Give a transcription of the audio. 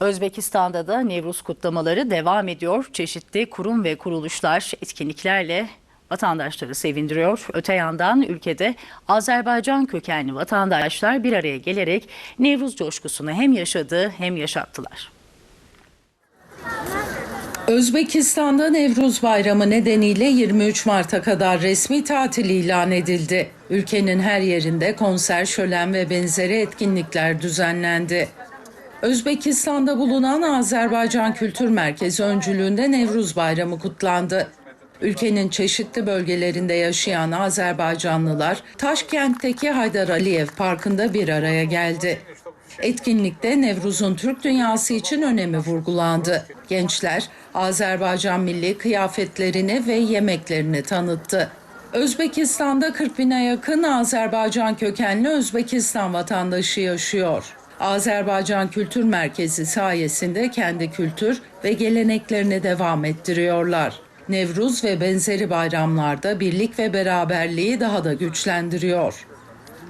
Özbekistan'da da Nevruz kutlamaları devam ediyor. Çeşitli kurum ve kuruluşlar etkinliklerle vatandaşları sevindiriyor. Öte yandan ülkede Azerbaycan kökenli vatandaşlar bir araya gelerek Nevruz coşkusunu hem yaşadı hem yaşattılar. Özbekistan'da Nevruz Bayramı nedeniyle 23 Mart'a kadar resmi tatil ilan edildi. Ülkenin her yerinde konser, şölen ve benzeri etkinlikler düzenlendi. Özbekistan'da bulunan Azerbaycan Kültür Merkezi öncülüğünde Nevruz Bayramı kutlandı. Ülkenin çeşitli bölgelerinde yaşayan Azerbaycanlılar Taşkent'teki Haydar Aliyev Parkı'nda bir araya geldi. Etkinlikte Nevruz'un Türk dünyası için önemi vurgulandı. Gençler Azerbaycan milli kıyafetlerini ve yemeklerini tanıttı. Özbekistan'da 40 bine yakın Azerbaycan kökenli Özbekistan vatandaşı yaşıyor. Azerbaycan Kültür Merkezi sayesinde kendi kültür ve geleneklerini devam ettiriyorlar. Nevruz ve benzeri bayramlarda birlik ve beraberliği daha da güçlendiriyor.